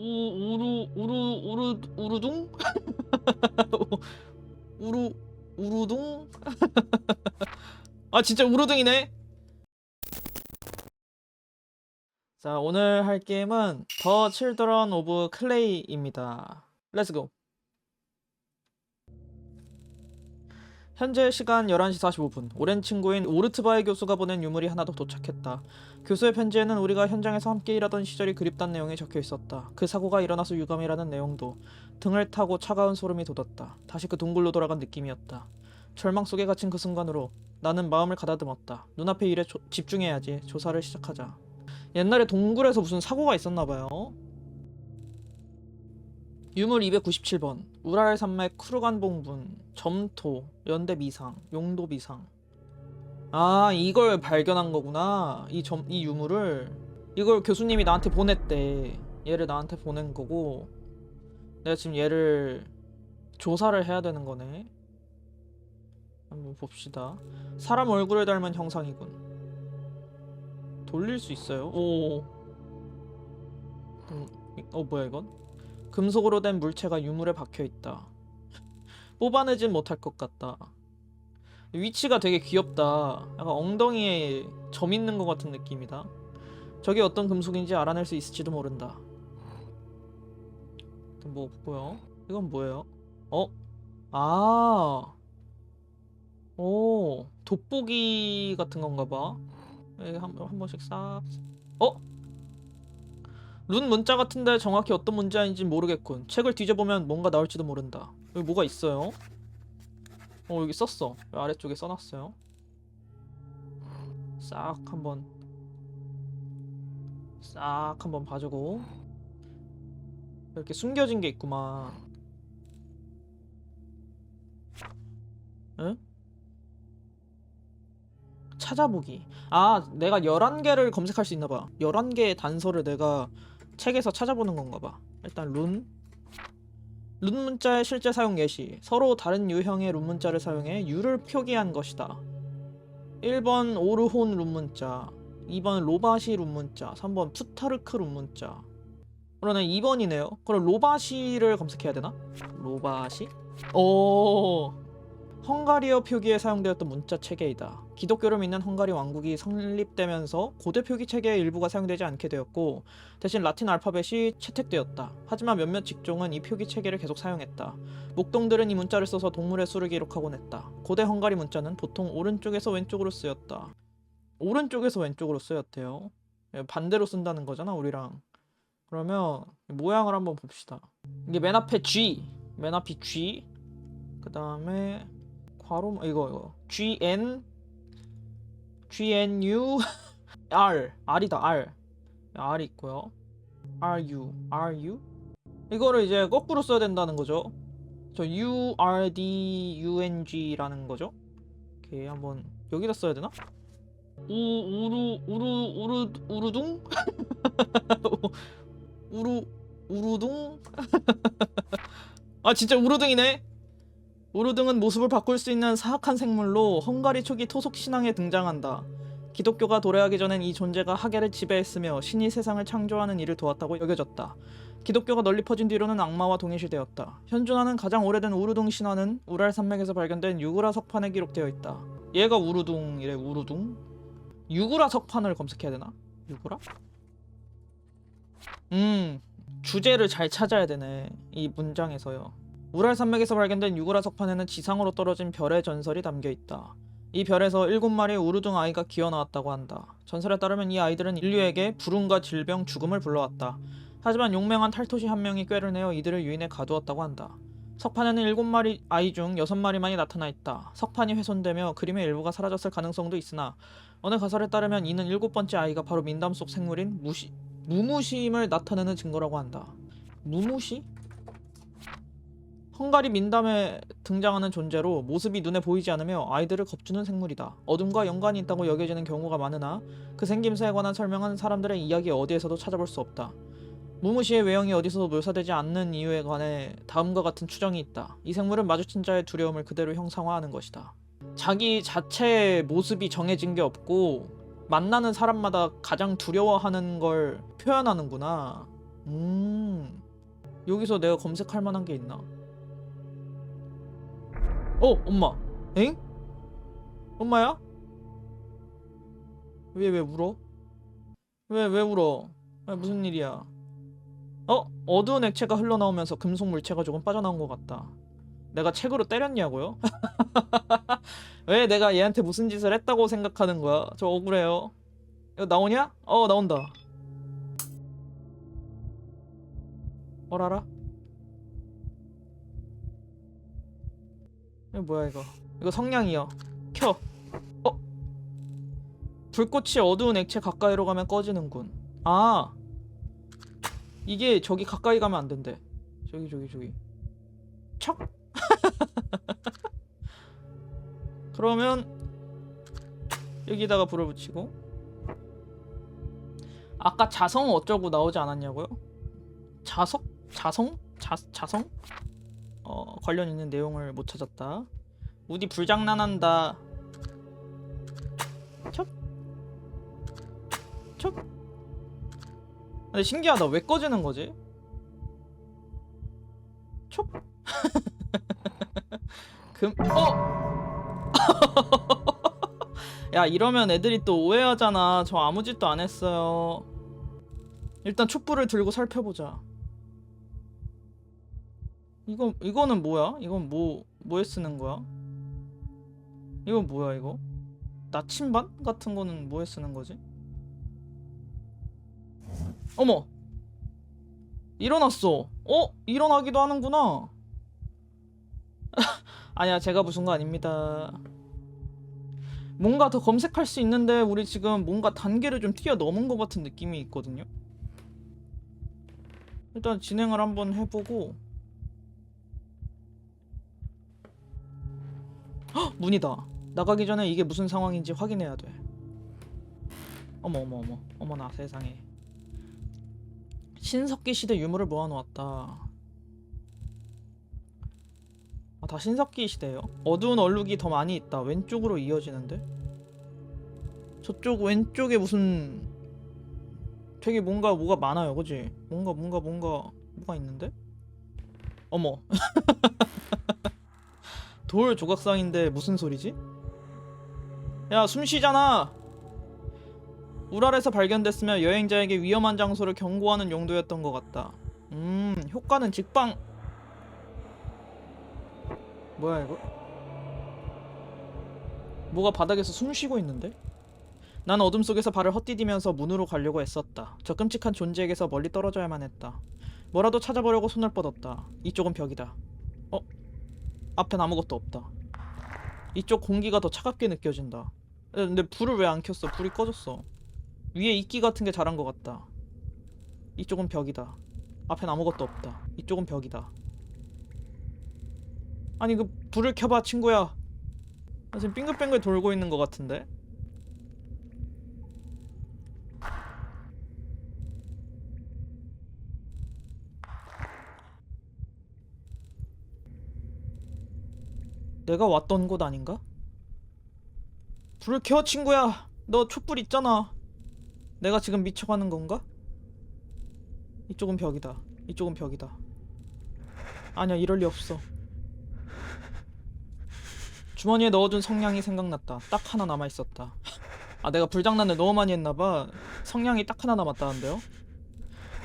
우 우루 우루 우루 우루둥? 우루 우루둥? 아 진짜 우루둥이네? 자 오늘 할 게임은 더 칠드런 오브 클레이입니다. 렛츠고 현재 시간 11시 45분. 오랜 친구인 오르트바이 교수가 보낸 유물이 하나 더 도착했다. 교수의 편지에는 우리가 현장에서 함께 일하던 시절이 그립다는 내용이 적혀 있었다. 그 사고가 일어나서 유감이라는 내용도 등을 타고 차가운 소름이 돋았다. 다시 그 동굴로 돌아간 느낌이었다. 절망 속에 갇힌 그 순간으로 나는 마음을 가다듬었다. 눈앞의 일에 조- 집중해야지. 조사를 시작하자. 옛날에 동굴에서 무슨 사고가 있었나 봐요. 유물 297번 우랄 산맥 쿠르간 봉분 점토 연대 미상 용도 미상. 아 이걸 발견한 거구나. 이 점 이 유물을. 이걸 교수님이 나한테 보냈대. 얘를 나한테 보낸 거고. 내가 지금 얘를 조사를 해야 되는 거네. 한번 봅시다. 사람 얼굴을 닮은 형상이군. 돌릴 수 있어요? 오. 음, 이- 어 뭐야 이건 금속으로 된 물체가 유물에 박혀 있다. 뽑아내진 못할 것 같다. 위치가 되게 귀엽다. 약간 엉덩이에 점 있는 것 같은 느낌이다. 저게 어떤 금속인지 알아낼 수 있을지도 모른다. 뭐 없고요. 이건 뭐예요? 어? 아. 오, 돋보기 같은 건가 봐. 한, 한 번씩 싹. 어? 룬 문자 같은데 정확히 어떤 문자인지 모르겠군. 책을 뒤져보면 뭔가 나올지도 모른다. 여기 뭐가 있어요? 어 여기 썼어. 여기 아래쪽에 써놨어요. 싹 한번 싹 한번 봐주고 이렇게 숨겨진 게 있구만. 응? 찾아보기. 아, 내가 11개를 검색할 수 있나 봐. 11개의 단서를 내가 책에서 찾아보는 건가 봐. 일단 룬. 룬 문자의 실제 사용 예시. 서로 다른 유형의 룬 문자를 사용해 유를 표기한 것이다. 1번 오르혼 룬 문자. 2번 로바시 룬 문자. 3번 푸타르크 룬 문자. 그러네 2번이네요. 그럼 로바시를 검색해야 되나? 로바시? 오. 헝가리어 표기에 사용되었던 문자 체계이다. 기독교를 믿는 헝가리 왕국이 성립되면서 고대 표기 체계의 일부가 사용되지 않게 되었고 대신 라틴 알파벳이 채택되었다. 하지만 몇몇 직종은 이 표기 체계를 계속 사용했다. 목동들은 이 문자를 써서 동물의 수를 기록하곤 했다. 고대 헝가리 문자는 보통 오른쪽에서 왼쪽으로 쓰였다. 오른쪽에서 왼쪽으로 쓰였대요. 예, 반대로 쓴다는 거잖아, 우리랑. 그러면 모양을 한번 봅시다. 이게 맨 앞에 G, 맨 앞이 G, 그 다음에 괄호 이거 이거 G N G N U R R이다 R R 있고요 R U R U 이거를 이제 거꾸로 써야 된다는 거죠. 저 U R D U N G라는 거죠. 오케이 한번 여기다 써야 되나? 우 우루 우루 우루 우루둥 우루 우루둥 아 진짜 우루둥이네. 우르등은 모습을 바꿀 수 있는 사악한 생물로 헝가리 초기 토속 신앙에 등장한다. 기독교가 도래하기 전엔 이 존재가 하계를 지배했으며 신이 세상을 창조하는 일을 도왔다고 여겨졌다. 기독교가 널리 퍼진 뒤로는 악마와 동일시되었다. 현존하는 가장 오래된 우르둥 신화는 우랄 산맥에서 발견된 유구라 석판에 기록되어 있다. 얘가 우르둥이래 우르둥? 유구라 석판을 검색해야 되나? 유구라? 음 주제를 잘 찾아야 되네 이 문장에서요. 우랄 산맥에서 발견된 유구라 석판에는 지상으로 떨어진 별의 전설이 담겨 있다. 이 별에서 일곱 마리의 우르둥 아이가 기어 나왔다고 한다. 전설에 따르면 이 아이들은 인류에게 불운과 질병, 죽음을 불러왔다. 하지만 용맹한 탈토시 한 명이 꾀를 내어 이들을 유인해 가두었다고 한다. 석판에는 일곱 마리 아이 중 여섯 마리만이 나타나 있다. 석판이 훼손되며 그림의 일부가 사라졌을 가능성도 있으나 어느 가설에 따르면 이는 일곱 번째 아이가 바로 민담 속 생물인 무시 무무심을 나타내는 증거라고 한다. 무무시? 헝가리 민담에 등장하는 존재로 모습이 눈에 보이지 않으며 아이들을 겁주는 생물이다. 어둠과 연관이 있다고 여겨지는 경우가 많으나 그 생김새에 관한 설명은 사람들의 이야기 어디에서도 찾아볼 수 없다. 무무시의 외형이 어디서도 묘사되지 않는 이유에 관해 다음과 같은 추정이 있다. 이 생물은 마주친 자의 두려움을 그대로 형상화하는 것이다. 자기 자체의 모습이 정해진 게 없고 만나는 사람마다 가장 두려워하는 걸 표현하는구나. 음. 여기서 내가 검색할 만한 게 있나? 어, 엄마. 엥? 엄마야? 왜, 왜 울어? 왜, 왜 울어? 아, 무슨 일이야? 어? 어두운 액체가 흘러나오면서 금속 물체가 조금 빠져나온 것 같다. 내가 책으로 때렸냐고요? 왜 내가 얘한테 무슨 짓을 했다고 생각하는 거야? 저 억울해요. 이거 나오냐? 어, 나온다. 어라라? 이거 뭐야 이거? 이거 성냥이요. 켜. 어? 불꽃이 어두운 액체 가까이로 가면 꺼지는군. 아. 이게 저기 가까이 가면 안 된대. 저기 저기 저기. 척. 그러면 여기다가 불을 붙이고 아까 자성 어쩌고 나오지 않았냐고요? 자석? 자성? 자, 자성? 어, 관련 있는 내용을 못 찾았다. 우디 불장난한다. 척. 척. 근데 신기하다. 왜 꺼지는 거지? 촉. 금. 어. 야 이러면 애들이 또 오해하잖아. 저 아무 짓도 안 했어요. 일단 촛불을 들고 살펴보자. 이거 이거는 뭐야? 이건 뭐 뭐에 쓰는 거야? 이건 뭐야 이거? 나침반 같은 거는 뭐에 쓰는 거지? 어머 일어났어. 어 일어나기도 하는구나. 아니야 제가 무슨 거 아닙니다. 뭔가 더 검색할 수 있는데 우리 지금 뭔가 단계를 좀 뛰어넘은 것 같은 느낌이 있거든요. 일단 진행을 한번 해보고 문이다. 나가기 전에 이게 무슨 상황인지 확인해야 돼. 어머 어머 어머 어머나 세상에. 신석기 시대 유물을 모아놓았다. 아, 다 신석기 시대예요. 어두운 얼룩이 더 많이 있다. 왼쪽으로 이어지는데? 저쪽 왼쪽에 무슨 되게 뭔가 뭐가 많아요, 그지? 뭔가 뭔가 뭔가 뭐가 있는데? 어머. 돌 조각상인데 무슨 소리지? 야, 숨 쉬잖아. 우랄에서 발견됐으며 여행자에게 위험한 장소를 경고하는 용도였던 것 같다. 음, 효과는 직방. 뭐야 이거? 뭐가 바닥에서 숨 쉬고 있는데? 난 어둠 속에서 발을 헛디디면서 문으로 가려고 애썼다. 저 끔찍한 존재에게서 멀리 떨어져야만 했다. 뭐라도 찾아보려고 손을 뻗었다. 이쪽은 벽이다. 어? 앞엔 아무것도 없다. 이쪽 공기가 더 차갑게 느껴진다. 에, 근데 불을 왜 안 켰어? 불이 꺼졌어. 위에 이끼 같은 게 자란 것 같다. 이쪽은 벽이다. 앞엔 아무것도 없다. 이쪽은 벽이다. 아니 그 불을 켜봐 친구야. 나 지금 빙글빙글 돌고 있는 것 같은데. 내가 왔던 곳 아닌가? 불을 켜 친구야. 너 촛불 있잖아. 내가 지금 미쳐가는 건가? 이쪽은 벽이다. 이쪽은 벽이다. 아니야 이럴 리 없어. 주머니에 넣어둔 성냥이 생각났다. 딱 하나 남아 있었다. 아 내가 불장난을 너무 많이 했나봐. 성냥이 딱 하나 남았다는데요?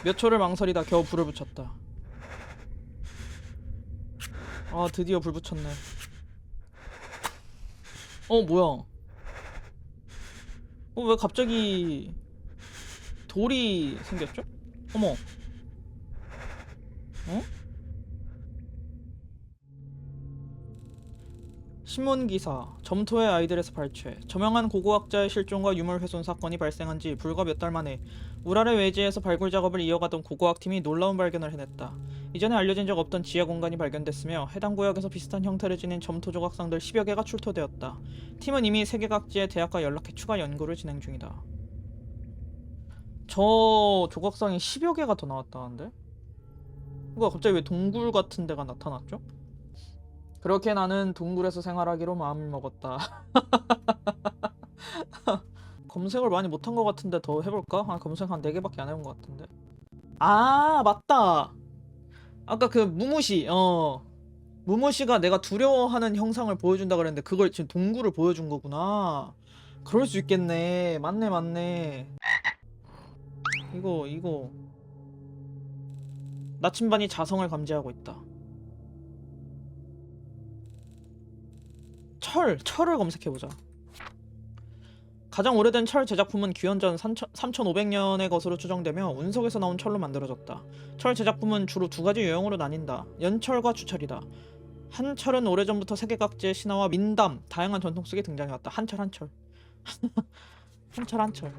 몇 초를 망설이다 겨우 불을 붙였다. 아 드디어 불 붙였네. 어 뭐야? 어 왜 갑자기 돌이 생겼죠? 어머. 어? 신문 기사 점토의 아이들에서 발췌 저명한 고고학자의 실종과 유물 훼손 사건이 발생한 지 불과 몇 달 만에 우랄의 외지에서 발굴 작업을 이어가던 고고학팀이 놀라운 발견을 해냈다. 이전에 알려진 적 없던 지하 공간이 발견됐으며 해당 구역에서 비슷한 형태를 지닌 점토 조각상들 10여 개가 출토되었다. 팀은 이미 세계 각지의 대학과 연락해 추가 연구를 진행 중이다. 저 조각상이 10여 개가 더 나왔다는데? 이거 갑자기 왜 동굴 같은 데가 나타났죠? 그렇게 나는 동굴에서 생활하기로 마음을 먹었다. 검색을 많이 못한 것 같은데 더 해볼까? 아, 검색 한 4개밖에 안 해본 것 같은데. 아, 맞다! 아까 그 무무시 어. 무무시가 내가 두려워하는 형상을 보여준다 그랬는데 그걸 지금 동굴을 보여준 거구나. 그럴 수 있겠네. 맞네 맞네. 이거 이거. 나침반이 자성을 감지하고 있다. 철 철을 검색해보자 가장 오래된 철 제작품은 기원전 3500년의 것으로 추정되며 운석에서 나온 철로 만들어졌다 철 제작품은 주로 두 가지 유형으로 나뉜다. 연철과 주철이다. 한철은 오래전부터 세계 각지의 신화와 민담, 다양한 전통 속에 등장해왔다. 한철 한철. 한철 한철.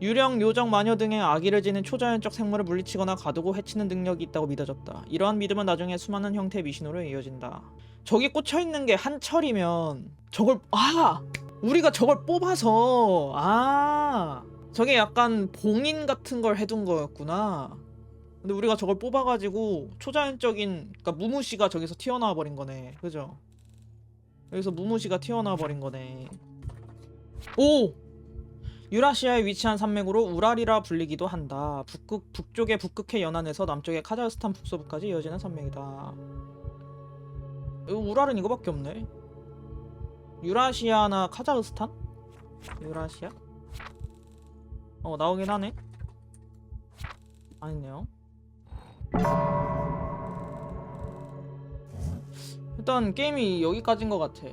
유령, 요정, 마녀 등의 아기를 지닌 초자연적 생물을 물리치거나 가두고 해치는 능력이 있다고 믿어졌다. 이러한 믿음은 나중에 수많은 형태의 미신으로 이어진다. 저기 꽂혀 있는 게 한철이면 저걸 아 우리가 저걸 뽑아서 아 저게 약간 봉인 같은 걸 해둔 거였구나. 근데 우리가 저걸 뽑아가지고 초자연적인 그러니까 무무시가 저기서 튀어나와 버린 거네. 그죠? 여기서 무무시가 튀어나와 버린 거네. 오! 유라시아에 위치한 산맥으로 우랄이라 불리기도 한다. 북극 북쪽의 북극해 연안에서 남쪽의 카자흐스탄 북서부까지 이어지는 산맥이다. 우랄은 이거밖에 없네. 유라시아나 카자흐스탄? 유라시아? 어 나오긴 하네. 아니네요. 일단 게임이 여기까지인 것 같아.